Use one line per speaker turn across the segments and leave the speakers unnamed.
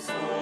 소리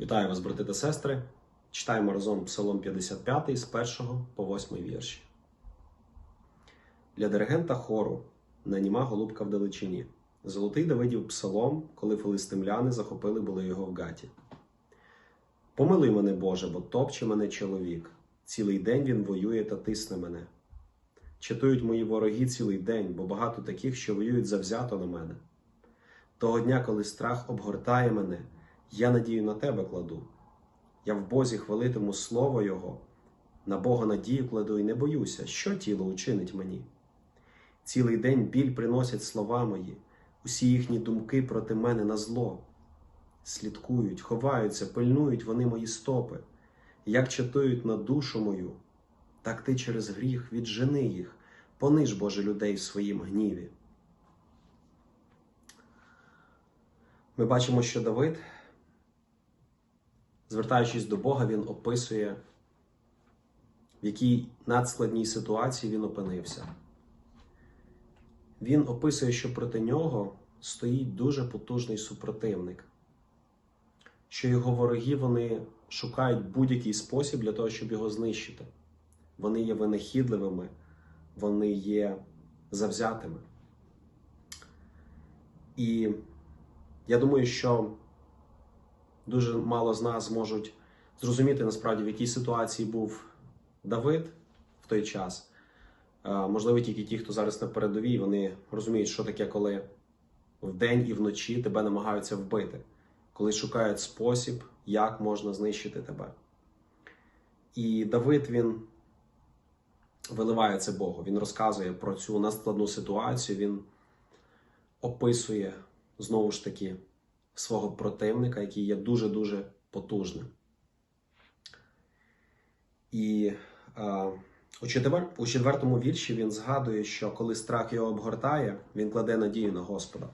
Вітаю вас, брати та сестри. Читаємо разом Псалом 55 з 1 по 8 вірші. Для диригента хору наніма голубка в далечині. Золотий Давидів псалом, коли филистимляни захопили були його в гаті. Помилуй мене, Боже, бо топче мене чоловік. Цілий день він воює та тисне мене. Чатують мої вороги цілий день, бо багато таких, що воюють завзято на мене. Того дня, коли страх обгортає мене, я надію на тебе кладу. Я в Бозі хвалитиму слово Його, на Бога надію кладу і не боюся, що тіло учинить мені. Цілий день біль приносять слова мої, усі їхні думки проти мене на зло. Слідкують, ховаються, пильнують вони мої стопи, як чатують на душу мою, так ти через гріх віджени їх, пониж, Боже, людей в своїм гніві. Ми бачимо, що Давид, звертаючись до Бога, він описує, в якій надскладній ситуації він опинився. Він описує, що проти нього стоїть дуже потужний супротивник, що його вороги вони шукають будь-який спосіб для того, щоб його знищити. Вони є винахідливими, вони є завзятими. І я думаю, що дуже мало з нас можуть зрозуміти насправді, в якій ситуації був Давид в той час. Е, Можливо, тільки ті, хто зараз на передовій, вони розуміють, що таке, коли вдень і вночі тебе намагаються вбити, коли шукають спосіб, як можна знищити тебе. І Давид він виливає це Богу. Він розказує про цю наскладну ситуацію, він описує знову ж таки свого противника, який є дуже-дуже потужним. І е, у, четвер, у четвертому вірші він згадує, що коли страх його обгортає, він кладе надію на Господа.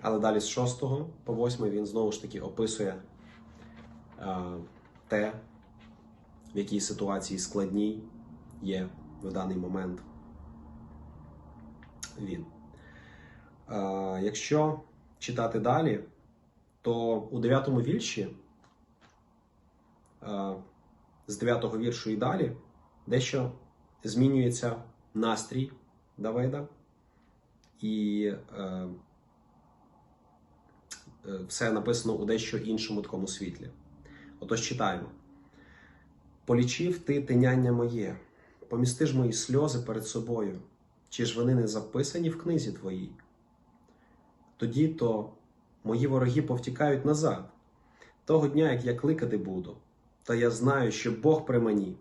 Але далі з 6 по 8 він знову ж таки описує е, те, в якій ситуації складній є в даний момент він. Е, якщо читати далі, то у 9 вірші, е, з 9 віршу і далі, дещо змінюється настрій Давида, і е, все написано у дещо іншому такому світлі. Отож читаємо. Полічив ти тиняння моє, помісти ж мої сльози перед собою, чи ж вони не записані в книзі твоїй? Тоді то мої вороги повтікають назад, того дня, як я кликати буду, та я знаю, що Бог при мені,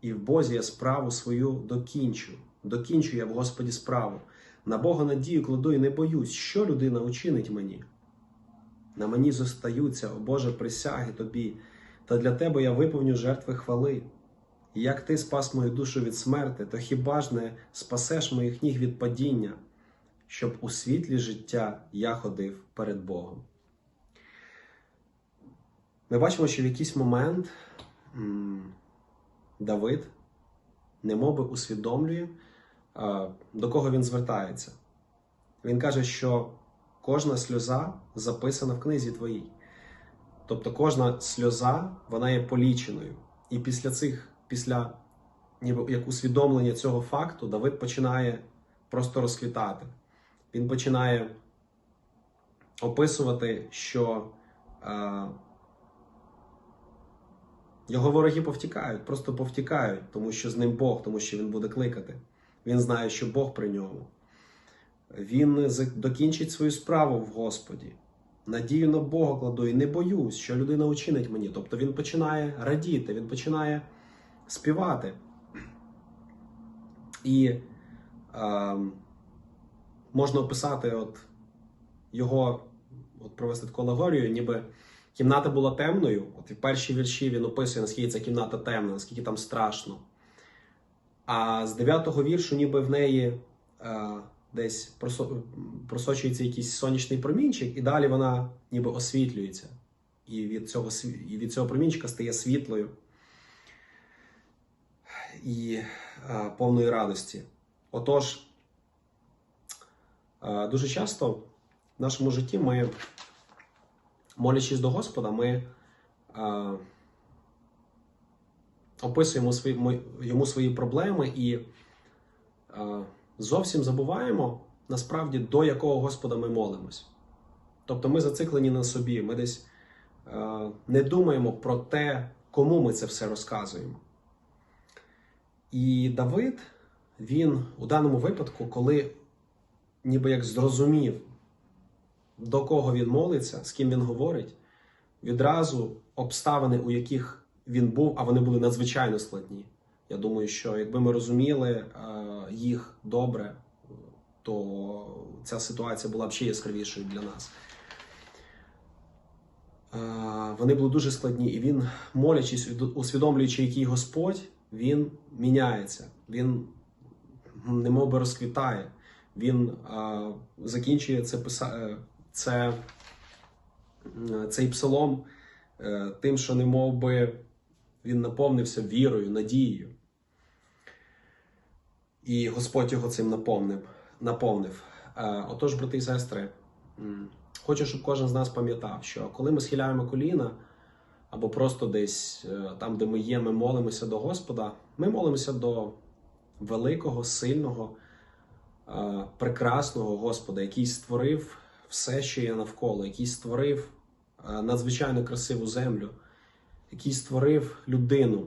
і в Бозі я справу свою докінчу, докінчу я в Господі справу. На Бога надію кладу і не боюсь, що людина учинить мені. На мені зостаються, о Боже, присяги тобі, та для тебе я виповню жертви хвали. Як ти спас мою душу від смерти, то хіба ж не спасеш моїх ніг від падіння, щоб у світлі життя я ходив перед Богом? Ми бачимо, що в якийсь момент Давид немоби усвідомлює, до кого він звертається. Він каже, що кожна сльоза записана в книзі твоїй. Тобто кожна сльоза вона є поліченою. І після цих, після ніби як усвідомлення цього факту, Давид починає просто розквітати. Він починає описувати, що е, його вороги повтікають, просто повтікають, тому що з ним Бог, тому що він буде кликати. Він знає, що Бог при ньому. Він докінчить свою справу в Господі. Надію на Бога кладу і не боюсь, що людина учинить мені. Тобто він починає радіти, він починає співати. І е, можна описати от його, от провести таку алегорію, ніби кімната була темною. От і в першій вірші він описує, наскільки ця кімната темна, наскільки там страшно. А з дев'ятого віршу, ніби в неї е, десь просо- просочується якийсь сонячний промінчик, і далі вона ніби освітлюється. І від цього, і від цього промінчика стає світлою і е, повної радості. Отож, дуже часто в нашому житті ми молячись до Господа, ми е, описуємо йому свої проблеми і е, зовсім забуваємо насправді до якого Господа ми молимось. Тобто ми зациклені на собі, ми десь е, не думаємо про те, кому ми це все розказуємо. І Давид, він у даному випадку, коли ніби як зрозумів, до кого він молиться, з ким він говорить, відразу обставини, у яких він був, а вони були надзвичайно складні. Я думаю, що якби ми розуміли е, їх добре, то ця ситуація була б ще яскравішою для нас. Е, Вони були дуже складні, і він, молячись, усвідомлюючи, який Господь, він міняється. Він немов би розквітає. Він е, закінчує це е, це, цей псалом е, тим, що немов би він наповнився вірою, надією. І Господь його цим наповнив. наповнив. Е, Отож, брати і сестри, хочу, щоб кожен з нас пам'ятав, що коли ми схиляємо коліна, або просто десь там, де ми є, ми молимося до Господа, ми молимося до великого, сильного, прекрасного Господа, який створив все, що є навколо, який створив е, надзвичайно красиву землю, який створив людину,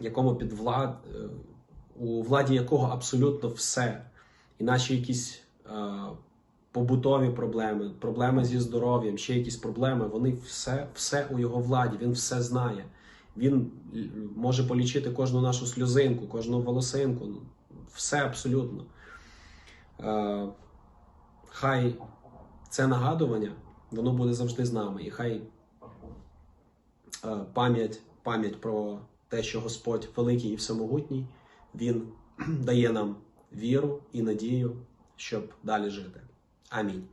якому під влад, е, у владі якого абсолютно все, і наші якісь е, побутові проблеми, проблеми зі здоров'ям, ще якісь проблеми, вони все, все у його владі, він все знає. Він може полічити кожну нашу сльозинку, кожну волосинку, все абсолютно. Е, хай це нагадування, воно буде завжди з нами. І хай е, пам'ять, пам'ять про те, що Господь великий і всемогутній, Він дає нам віру і надію, щоб далі жити. Амінь.